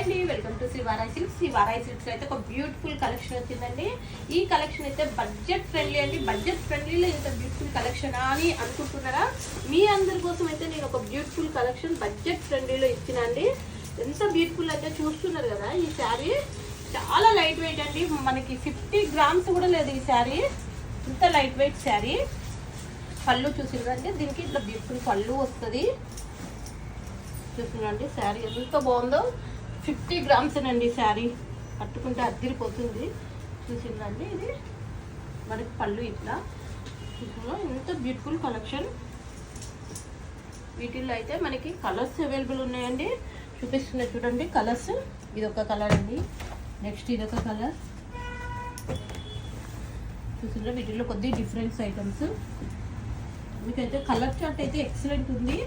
అండి welcome to Srivarai silks Srivarai silks అయితే ఒక బ్యూటిఫుల్ కలెక్షన్ వచ్చిందండి. ఈ కలెక్షన్ అయితే బడ్జెట్ ఫ్రెండ్లీ అండి. బడ్జెట్ ఫ్రెండ్లీలో ఇంత బ్యూటిఫుల్ కలెక్షన్ అని అనుకుంటున్నారా? మీ అందరి కోసం అయితే నేను ఒక బ్యూటిఫుల్ కలెక్షన్ బడ్జెట్ ఫ్రెండ్లీలో ఇచ్చిన అండి. ఎంత బ్యూటిఫుల్ అయితే చూస్తున్నారు కదా ఈ శారీ. చాలా లైట్ వెయిట్ అండి. మనకి ఫిఫ్టీ గ్రామ్స్ కూడా లేదు ఈ శారీ. ఇంత లైట్ వెయిట్ శారీ. పళ్ళు చూసిందంటే దీనికి ఇట్లా బ్యూటిఫుల్ పళ్ళు వస్తుంది. చూసిందండి శారీ ఎంత బాగుందో. ఫిఫ్టీ గ్రామ్స్ అండి శారీ. కట్టుకుంటే అద్దరిపోతుంది. చూసిందండి ఇది? మనకి పళ్ళు ఇట్లా. చూస్తున్నా ఎంత బ్యూటిఫుల్ కలెక్షన్ వీటిల్లో అయితే మనకి కలర్స్ అవైలబుల్ ఉన్నాయండి. చూపిస్తున్నా చూడండి కలర్స్ ఇది ఒక కలర్ అండి. నెక్స్ట్ ఇది ఒక కలర్ చూసిందా వీటిల్లో కొద్దిగా డిఫరెన్స్ ఐటమ్స్ మీకైతే కలర్ చార్ట్ అయితే ఎక్సలెంట్ ఉంది.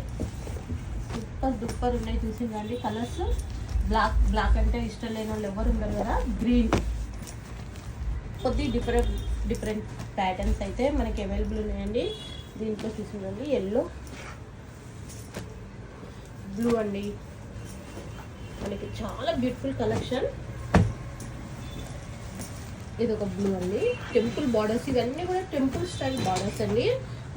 సూపర్ దుప్పర్ ఉన్నాయి చూసిందండి కలర్స్ బ్లాక్ బ్లాక్ అంటే ఇష్టం లేని వాళ్ళు ఎవరు ఉండరు కదా? గ్రీన్ కొద్ది డిఫరెంట్ డిఫరెంట్ ప్యాటర్న్స్ అయితే మనకి అవైలబుల్ ఉన్నాయండి. దీంట్లో చూసిందండి ఎల్లో బ్లూ అండి. మనకి చాలా బ్యూటిఫుల్ కలెక్షన్ ఇది ఒక బ్లూ అండి. టెంపుల్ బార్డర్స్ ఇవన్నీ కూడా టెంపుల్ స్టైల్ బార్డర్స్ అండి.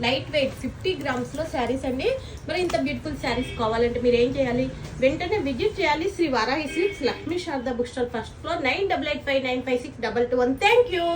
లైట్ వెయిట్ ఫిఫ్టీ గ్రామ్స్లో శారీస్ అండి. మరి ఇంత బ్యూటిఫుల్ శారీస్ కావాలంటే మీరు ఏం చేయాలి? వెంటనే విజిట్ చేయాలి Sri Varahi silks Lakshmi Sharada book stall first floor nine double eight five nine five six double two one thank you